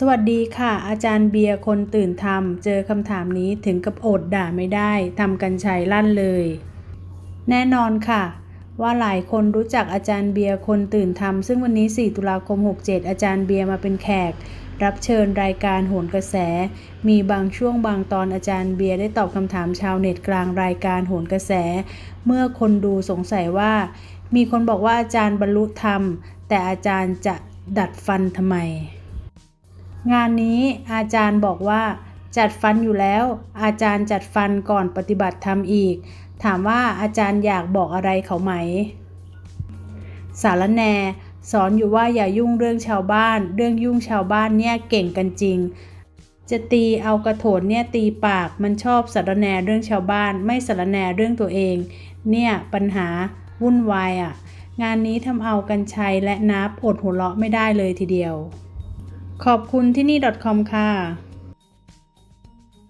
สวัสดีค่ะ อาจารย์เบียร์คนตื่นทำเจอคำถามนี้ถึงกับอดด่าไม่ได้ทำกันชัยลั่นเลย แน่นอนค่ะ ว่าหลายคนรู้จักอาจารย์เบียร์คนตื่นทำซึ่งวันนี้ 4 ตุลาคม 67 อาจารย์เบียร์มาเป็นแขก รับเชิญรายการโหนกระแส มีบางช่วงบางตอนอาจารย์เบียร์ได้ตอบคำถามชาวเน็ตกลางรายการโหนกระแส เมื่อคนดูสงสัยว่า มีคนบอกว่าอาจารย์บรรลุธรรม แต่อาจารย์จะดัดฟันทำไม งานนี้อาจารย์บอกว่า จัดฟันอยู่แล้ว อาจารย์จัดฟันก่อนปฏิบัติธรรมอีก ถามว่าอาจารย์อยากบอกอะไรเขาไหม สารแนสอนอยู่ว่าอย่ายุ่งเรื่องชาวบ้าน เรื่องยุ่งชาวบ้านเนี่ยเก่งกันจริง จะตีเอากระโถนเนี่ยตีปากมันชอบสารแนเรื่องชาวบ้าน ไม่สารแนเรื่องตัวเอง เนี่ยปัญหาวุ่นวายอะ่ะ งานนี้ทำเอากันชัยและนับอดหัวเราะไม่ได้เลยทีเดียว ขอบคุณที่นี่ .com ค่ะ